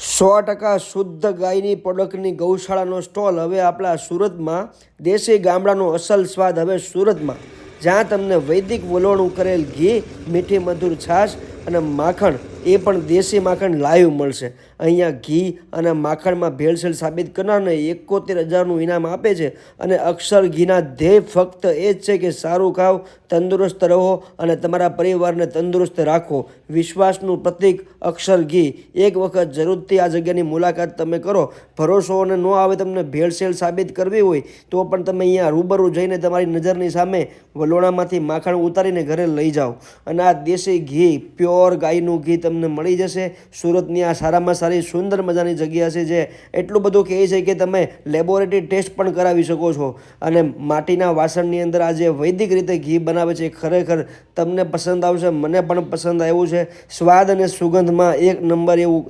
સો ટકા શુદ્ધ ગાયની પ્રોડક્ટની ગૌશાળાનો સ્ટોલ હવે આપણા સુરતમાં, દેશી ગામડાનો અસલ સ્વાદ હવે સુરતમાં. જ્યાં તમને વૈદિક વલોણું કરેલ ઘી, મીઠી મધુર છાશ અને માખણ, એ પણ દેશી માખણ લાઈવ મળશે. અહીંયા ઘી અને માખણમાં ભેળસેળ સાબિત કરનારને એકોતેર હજારનું ઇનામ આપે છે અને અક્ષર ઘીના ધ્યેય ફક્ત એ જ છે કે સારું ખાઓ તંદુરસ્ત રહો અને તમારા પરિવારને તંદુરસ્ત રાખો. વિશ્વાસનું પ્રતીક અક્ષર ઘી. એક વખત જરૂરથી આ જગ્યાની મુલાકાત તમે કરો. ભરોસો અને ન આવે તમને ભેળસેળ સાબિત કરવી હોય, તો પણ તમે અહીંયા રૂબરૂ જઈને તમારી નજરની સામે વલોણામાંથી માખણ ઉતારીને ઘરે લઈ જાઓ. અને આ દેશી ઘી, પ્યોર ગાયનું ઘી તમને મળી જશે. સુરતની આ સારામાં સારી, સુંદર મજાની જગ્યા છે જે એટલું બધું કહે છે કે તમે લેબોરેટરી ટેસ્ટ પણ કરાવી શકો છો. અને માટીના વાસણની અંદર આ જે વૈદિક રીતે ઘી બનાવે છે, ખરેખર તમને પસંદ આવશે, મને પણ પસંદ આવ્યું છે. સ્વાદ અને સુગંધમાં એક નંબર એવું